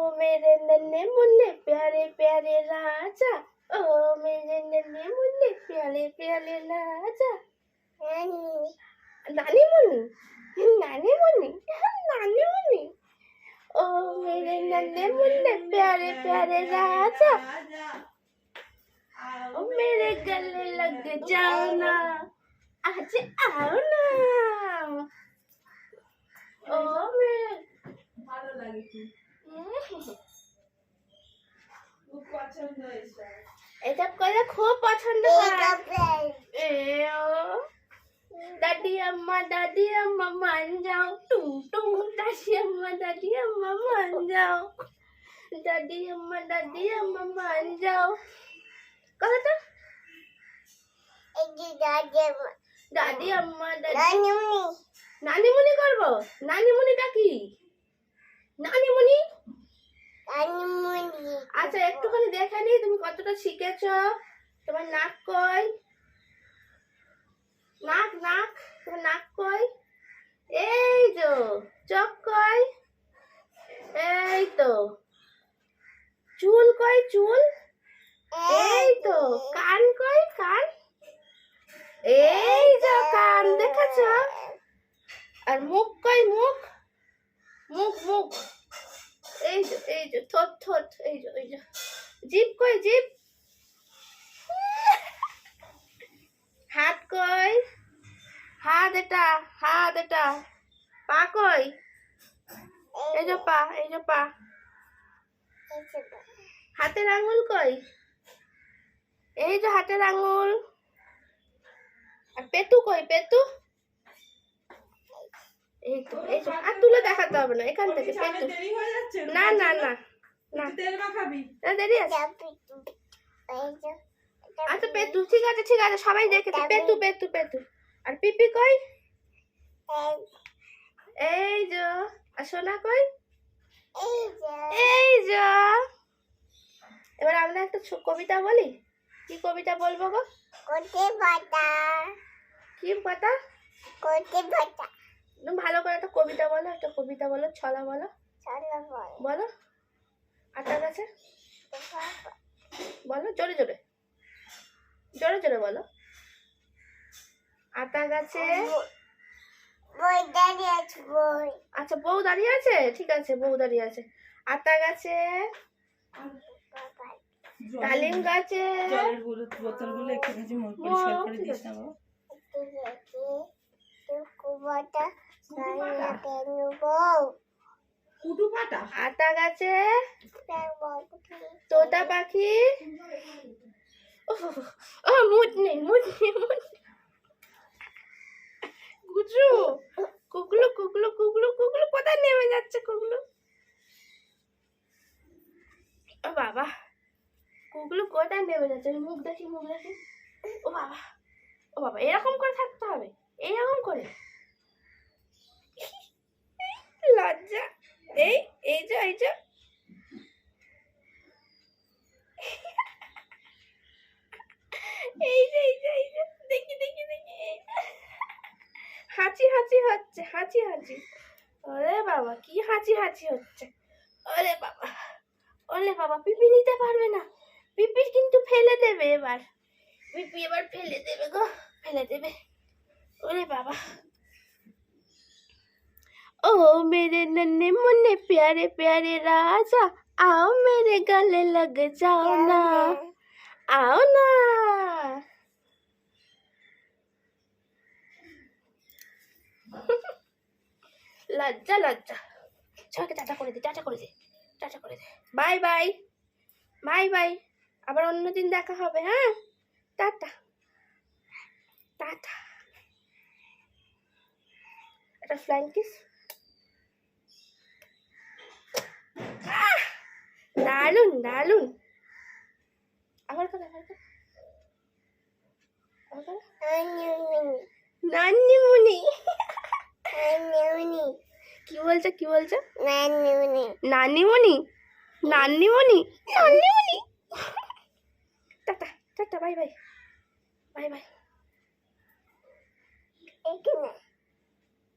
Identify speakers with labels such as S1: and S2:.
S1: मेरे नन्हे मुन्ने प्यारे प्यारे राजा ओ मेरे नन्हे मुन्ने प्यारे प्यारे राजा नानी मुन्नी नानी मुन्नी नानी मुन्नी ओ मेरे नन्हे मुन्ने प्यारे प्यारे राजा ओ मेरे गले लग जाओ ना आज आओ ना ओ मेरे
S2: ভালো লাগে
S1: এসব করে খুব পছন্দ হয়। দাদি আম্মা দাদি আম্মা মান যাও। টুং টুং দাদি আম্মা দাদি আম্মা মান যাও। দাদি আম্মা দাদি আম্মা মান যাও। কথাটা দাদি আম্মা। দাদি নানিমুনি করব? নানিমুনিটা কি? নানিমুনি আচ্ছা একটুখানি দেখে নি তুমি কতটা শিখেছো? তোমার নাক কই? নাক নাক তোমার নাক কই? এই তো চোখ কই? এই তো। চুল কই চুল? এই তো কান কই কান? এই যে কান দেখেছ? আর মুখ কই মুখ? মুখ মুখ। এই যে এই যে ঠোঁট ঠোঁট এই যে এই যে। জিভ কই, জিভ? হাত কই? হাত এটা হাত এটা। পা কই? এই যে পা, এই যে পা। হাতের আঙুল কই? এই যে হাতের আঙুল। আর পেটু কই, পেটু? এই তো এই আর তুলে দেখাতে হবে না এখান থেকে
S2: সামনে
S1: পেটু
S2: দেরি হয়ে যাচ্ছে
S1: না না না না। দেরি আছে। আচ্ছা পেটু ঠিক আছে ঠিক আছে সবাই দেখেছে পেটু পেটু পেটু আর পিপি কই? এই যে আর সোনা কই? এই যে। এবার আমরা একটা ছো- কবিতা বলি? কি কবিতা বলব গো? কি কথা তুমি ভালো করে একটা কবিতা বলো একটা কবিতা বলো ছলা বলো। বলো। আটা গাছে বলো জোরে জোরে। জোরে জোরে বলো। আতা গাছে আচ্ছা বউ দাঁড়িয়ে আছে? ঠিক আছে বউ দাঁড়িয়ে আছে। আতা গাছে ডালিম গাছে?
S2: জলের বোতলগুলো একটু মুখ পরিষ্কার করে দিস না
S1: আতা গাছে? তোতা পাখি? ও মুট নেই মুট নেই মুট। গুজু কুকলু কুকলু কুকলু কুকলু কোথায় নেমে যাচ্ছে কুকলু? ও বাবা কুকলু কোথায় নেমে যাচ্ছে? মুখ দেখি মুখ দেখি। ও বাবা ও বাবা এরকম করে থাকতে হবে এইরকম করে লজ্জা এই এই যে এই যে। এই যে এই যে, এই দেখি দেখি দেখি। হাঁচি হাঁচি হচ্ছে, হাঁচি হাঁচি। ওরে বাবা, কি হাঁচি হাঁচি হচ্ছে। ওরে বাবা ওরে বাবা, পিপি নিতে পারবে না। পিপি কিন্তু ফেলে দেবে এবার। পিপি এবার ফেলে দেবে গো, ফেলে দেবে। ওরে বাবা। ओ मेरे नन्हे मुन्ने प्यारे प्यारे राजा आओ मेरे गले लग जाओ ना आओ ना লজ্জা লজ্জা সবাইকে টাটা করে দে টাটা করে দে টাটা করে দে বাই বাই বাই বাই আবার অন্যদিন দেখা হবে হ্যাঁ টাটা টাটা একটা ফ্লাইং কিস দারুণ দারুণ আবার কথা আবার কথা। আবার কথা? নান্নি মুনি কি বলছো কি বলছো? নানিমণি নান্নিমণি? নান্নিমণি? Tata tata bye bye. Bye bye.